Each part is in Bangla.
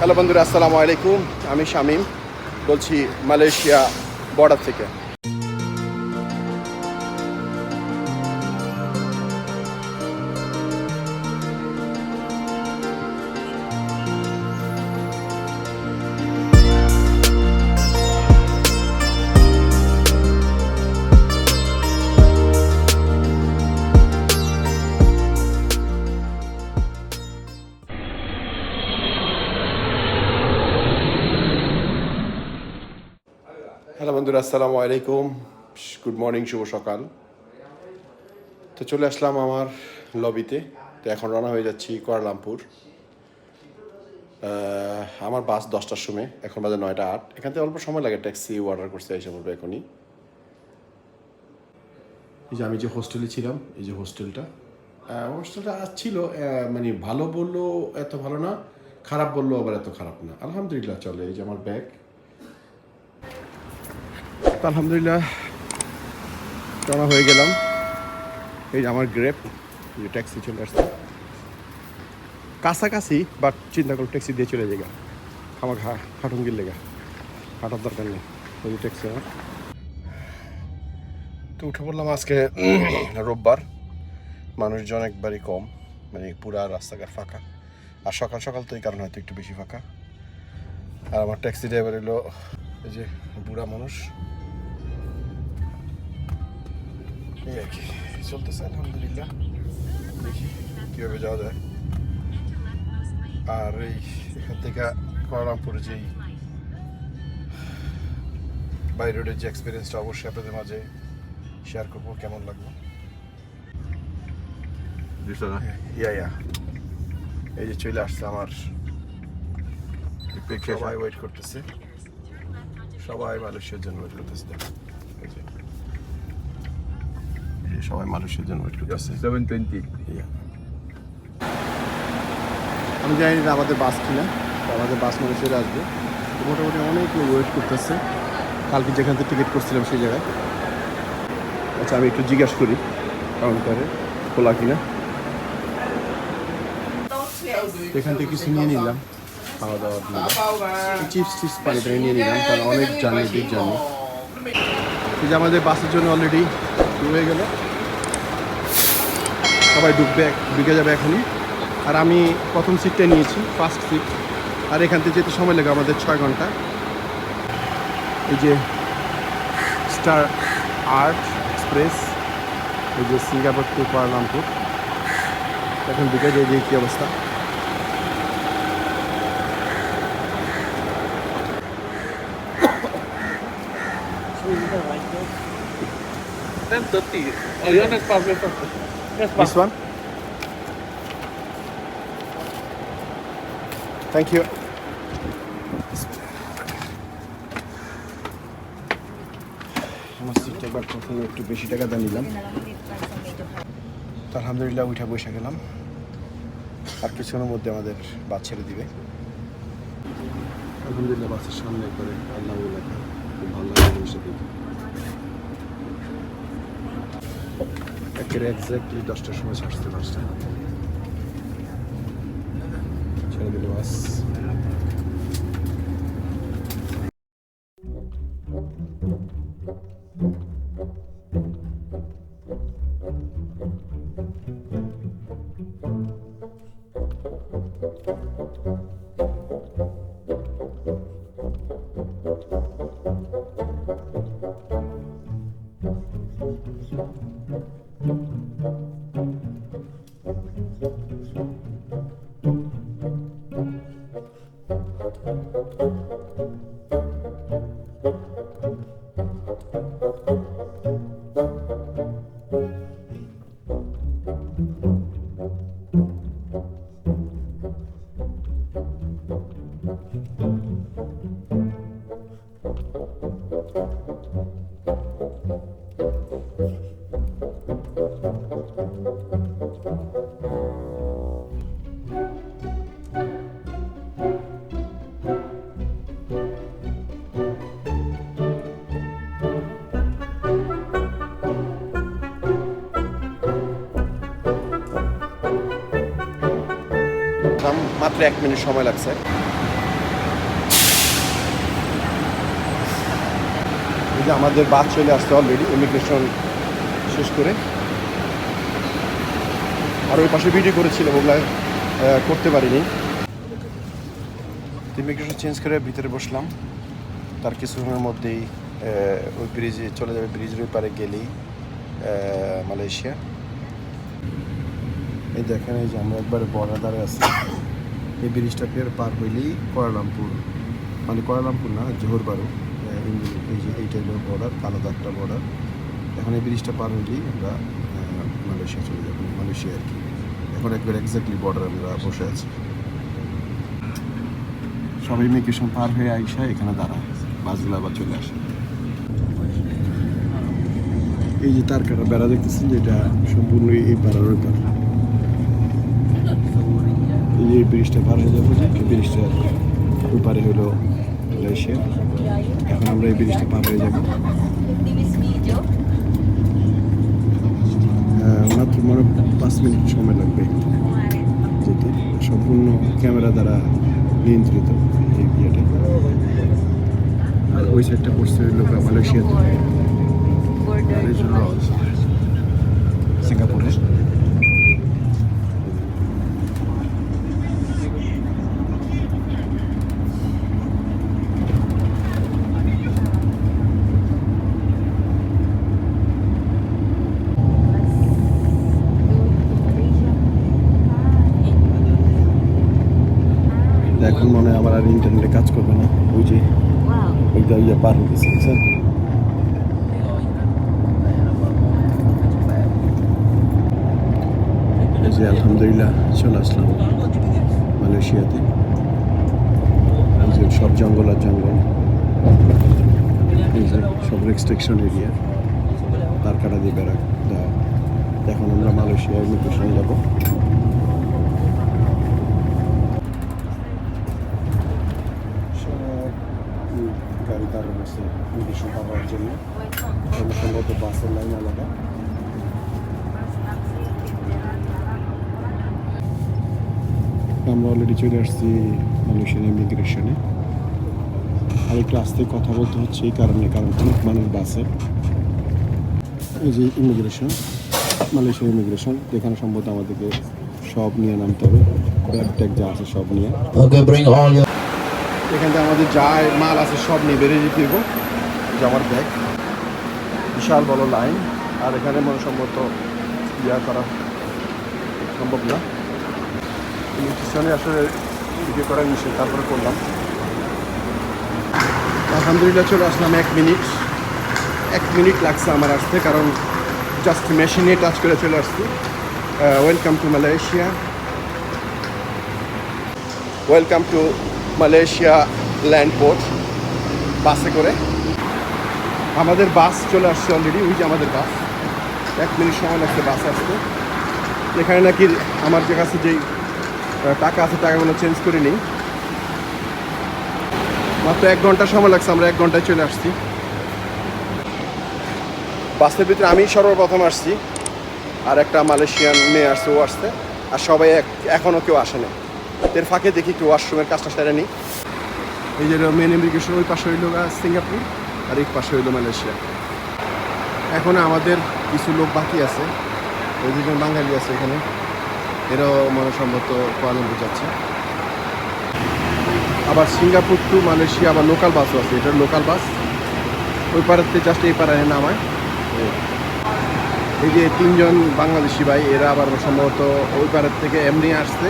হ্যালো বন্ধুরা আসসালামু আলাইকুম। আমি শামীম বলছি মালয়েশিয়া বর্ডার থেকে। বন্ধুরা আসসালামু আলাইকুম। গুড মর্নিং শুভ সকাল। তো চলে আসলাম আমার লবিতে। তো এখন রওনা হয়ে যাচ্ছি কোয়ালালামপুর। আহ, আমার বাস দশটার সময় এখন বাজে নয়টা আট। এখান থেকে অল্প সময় লাগে ট্যাক্সি অর্ডার করতে এসে পড়বে এখনই। এই যে আমি যে হোস্টেলে ছিলাম এই যে হোস্টেলটা হোস্টেলটা ছিল মানে ভালো বলল এত ভালো না খারাপ বলল আবার এত খারাপ না। আলহামদুলিল্লাহ চলে এই যে আমার ব্যাগ। আলহামদুলিল্লাহ রওনা হয়ে গেলাম। এই আমার গ্রেপ যে ট্যাক্সি চলে আসছে। কাছাকাছি বাট চিন্তা করো ট্যাক্সি দিয়ে চলে যাই আমার ঘা হাঁটুঙ্গির লেগা। হাঁটার দরকার নেই। ওই ট্যাক্সি আমার। তো উঠে পড়লাম আজকে রোববার। মানুষজন একবারই কম মানে পুরা রাস্তাঘাট ফাঁকা। আর সকাল সকাল তো এই কারণে হয়তো একটু বেশি ফাঁকা। আর আমার ট্যাক্সি ড্রাইভার এলো, এই যে বুড়া মানুষ। এই আর কি চলতেছে আলহামদুলিল্লাহ দেখি কীভাবে যাওয়া যায় আর এই এখান থেকে কোয়ালামপুরে যেই বাই রোডের যে এক্সপিরিয়েন্সটা অবশ্যই আপনাদের মাঝে শেয়ার করব কেমন লাগল ইয়া ইয়া এই যে চলে আসছে আমার সবাই ওয়েট করতেছে সবাই মালয়েশিয়ার জন্য ওয়েট করতেছে সবাই মানুষের জন্য ওয়েট করতেছে সেভেন টোয়েন্টি আমি জানি না আমাদের বাস কিনা আমাদের বাস মানুষের আসবে। মোটামুটি অনেক লোক ওয়েট করতেছে। কালকে যেখান থেকে টিকিট করছিলাম সেই জায়গায়। আচ্ছা আমি একটু জিজ্ঞাসা করি কাউন্টারে খোলা কিনা। এখান থেকে কিছু নিয়ে নিলাম। খাওয়া দাওয়ার জন্য চিপস টিপস পানি টানি নিয়ে নিলাম কারণ অনেক জার্নি দিক জার্নি আমাদের বাসের জন্য অলরেডি হয়ে গেল। সবাই ডুববে ঢুকে যাবে এখনই। আর আমি প্রথম সিটটা নিয়েছি ফার্স্ট সিট আর এখান থেকে যেতে সময় লাগে আমাদের ছয় ঘণ্টা। এই যে স্টার আর্ট এক্সপ্রেস এই যে সিঙ্গাপুর টু কুয়ালালামপুর এখন যাই যে কী অবস্থা। Then 30. Oh, your next pass, next pass. Next pass. This one? Thank you. আমার সিটটা একবার প্রথমে একটু বেশি টাকা দিয়ে নিলাম তো আলহামদুলিল্লাহ উঠে বসে গেলাম আর কিছুক্ষণের মধ্যে আমাদের বাস ছেড়ে দিবে আলহামদুলিল্লাহ বাসের সামনে করে আল্লাহ লেখা খুব ভালো লাগে বসে দেখি একের এক্স্যাক্টলি দশটার সময় ছাড়তে বাসটা মাত্র এক মিনিট সময় লাগছে। আমাদের বাস চলে আসছে অলরেডি ইমিগ্রেশন শেষ করে। আর ওই পাশে ভিডিও করেছিলাম, ওগুলো করতে পারিনি। ইমিগ্রেশন চেঞ্জ করে ভিতরে বসলাম। তার কিছুক্ষণের মধ্যেই ওই ব্রিজে চলে যাবে ব্রিজের ওই পারে গেলেই মালয়েশিয়া। এই দেখেন, এই যে আমরা একবার বর্ডার দাঁড়িয়ে আছি। এই ব্রিজটা পের হইলেই কুয়ালালামপুর। মানে কুয়ালালামপুর না জোহর বারো এই যে এইটা হলো বর্ডার কালো দাগটা বর্ডার এখন এই ব্রিজটা পার হইলেই আমরা মালয়েশিয়া চলে যাব, মালয়েশিয়া আর কি। এখন একবার এক্স্যাক্টলি বর্ডার আমরা বসে আছি। সবাই ইমিগ্রেশন পার হয়ে আইসা এখানে দাঁড়ায়, বাসগুলো আবার চলে আসে। এই যে তার কাটা বেড়া দেখতেছেন, যেটা সম্পূর্ণ এই বেড়ার পাড়া এই ব্রিজটা পার হয়ে যাব যে ব্রিজটা ওই পারে হলো মালয়েশিয়া এখন আমরা এই ব্রিজটা পার হয়ে যাব। মাত্র মনে পাঁচ মিনিট সময় লাগবে যেতে। সম্পূর্ণ ক্যামেরা দ্বারা নিয়ন্ত্রিত এই ইয়েটা। আর ওই সাইডটা পড়ছে হলো মালয়েশিয়াতে। সিঙ্গাপুরে। এখন মনে হয় আমার আর ইন্টারনেটে কাজ করবে না। ওই যে Wow. ওই যে ইয়ে পার হয়ে গেছে বুঝছেন? এই যে আলহামদুলিল্লাহ চলে আসলাম মালয়েশিয়াতে। সব জঙ্গল আর জঙ্গল। সব রেস্ট্রিকশন এরিয়া তার কাটা দিয়ে বেড়া দেওয়া। এখন আমরা মালয়েশিয়ার ইমিগ্রেশন যাব সব গাড়ি আছে পাওয়ার জন্য। সম্ভবত বাসের লাইন আলাদা। আমরা অলরেডি চলে আসছি মালয়েশিয়ান ইমিগ্রেশনে আর একটু আস্তে কথা বলতে হচ্ছে এই কারণে, কারণ অনেক মানুষ বাসে। এই যে ইমিগ্রেশন মালয়েশিয়ার ইমিগ্রেশন যেখানে সম্ভবত আমাদেরকে সব নিয়ে নামতে হবে। ব্যাগ ট্যাগ যা আছে সব নিয়ে। এখান থেকে আমাদের যা মাল আছে সব নিয়ে বেরিয়ে যেতে দেবো যে আমার ব্যাগ বিশাল বড় লাইন আর এখানে মনে সম্ভবত ইয়া করা সম্ভব না। স্টেশনে আসলে ইয়ে করা নিষেধ, তারপরে করলাম। আলহামদুলিল্লাহ চলে আসলাম এক মিনিট এক মিনিট লাগছে আমার আসতে, কারণ জাস্ট মেশিনে টাচ করে চলে আসছি। Welcome to Malaysia welcome to Malaysia land port বাসে করে। আমাদের বাস চলে আসছে অলরেডি ওই যে আমাদের বাস। এক মিনিট সময় লাগছে বাস আসতে। এখানে নাকি আমার যে কাছে যেই টাকা আছে, টাকাগুলো চেঞ্জ করে নিই। মাত্র এক ঘণ্টা সময় লাগছে, আমরা এক ঘন্টায় চলে আসছি। বাসের ভিতরে আমি সর্বপ্রথম আসছি, আর একটা মালয়েশিয়ান মেয়ে আসছে, ও আসছে। আর সবাই এখনও কেউ আসেনি। এর ফাঁকে দেখি একটু ওয়াশরুমের কাজটা সেরে নিই। এই যে মেন ইমিগ্রেশন ওই পাশে হইল সিঙ্গাপুর, আর এই পাশে হইল মালয়েশিয়া। এখন আমাদের কিছু লোক বাকি আছে ওই দুজন বাঙালি আছে এখানে। এরাও মানে সম্ভবত কোয়ালালামপুর যাচ্ছে। আবার সিঙ্গাপুর টু মালয়েশিয়া আবার লোকাল বাসও আছে, এটা লোকাল বাস ওই পাড়াতে জাস্ট এই পাড়ায় নামায়। এই যে তিনজন বাংলাদেশি ভাই, এরা আবার সম্ভবত ওই পাড়ার থেকে এমনি আসছে।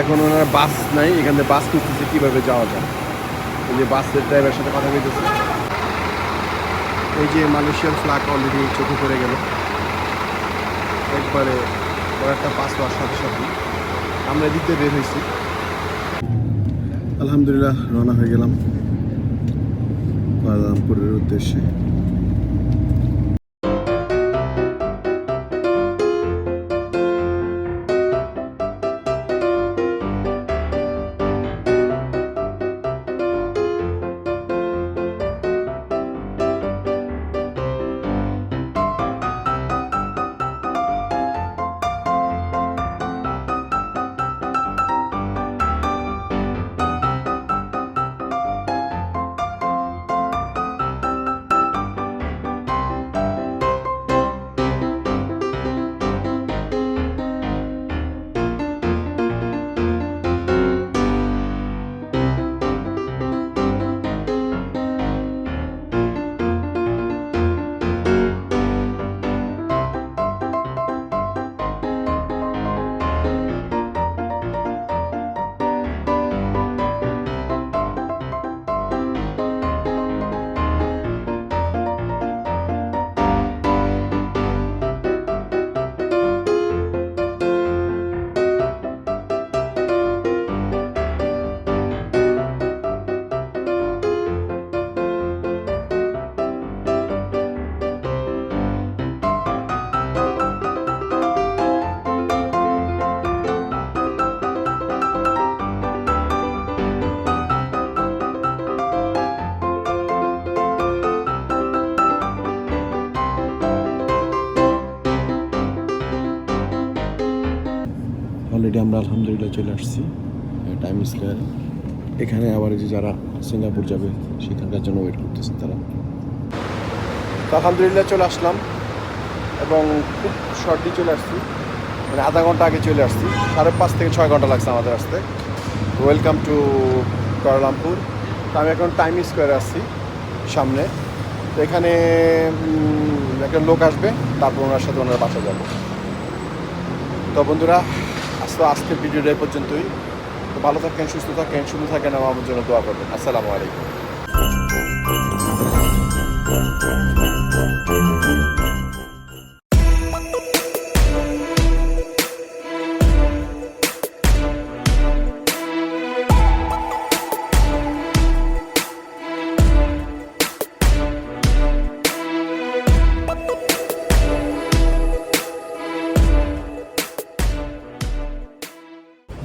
এখন ওনারা বাস নাই, এখান থেকে বাস খুঁজতেছে কীভাবে যাওয়া যায়? এই যে বাসের ড্রাইভারের সাথে কথা বলতেছে এই যে মালয়েশিয়ার ফ্ল্যাগ অলরেডি চোখে পড়ে গেল। একবারে একটা পাস হওয়ার সাথে সাথে আমরা এদিক দিয়ে বের হয়েছি। আলহামদুলিল্লাহ রওনা হয়ে গেলাম। কুয়ালালামপুরের উদ্দেশ্যে। আলহামদুলিল্লাহ চলে আসছি। টাইম স্কোয়ার এখানে আবার যে যারা সিঙ্গাপুর যাবে সেখানকার জন্য ওয়েট করতেছে তারা। আলহামদুলিল্লাহ চলে আসলাম এবং খুব শর্টলি চলে আসছি। মানে আধা ঘণ্টা আগে চলে আসছি। সাড়ে পাঁচ থেকে ছয় ঘণ্টা লাগছে আমাদের আসতে। ওয়েলকাম টু কুয়ালালামপুর তো আমি এখন টাইম স্কোয়ারে আসছি সামনে। তো এখানে একটা লোক আসবে তারপর ওনার সাথে ওনার বাসা যাব। তো বন্ধুরা তো আজকের ভিডিওটা এই পর্যন্তই। তো ভালো থাকেন, সুস্থ থাকেন শুভ থাকেন, আমার জন্য দোয়া করবেন। আসসালামু আলাইকুম।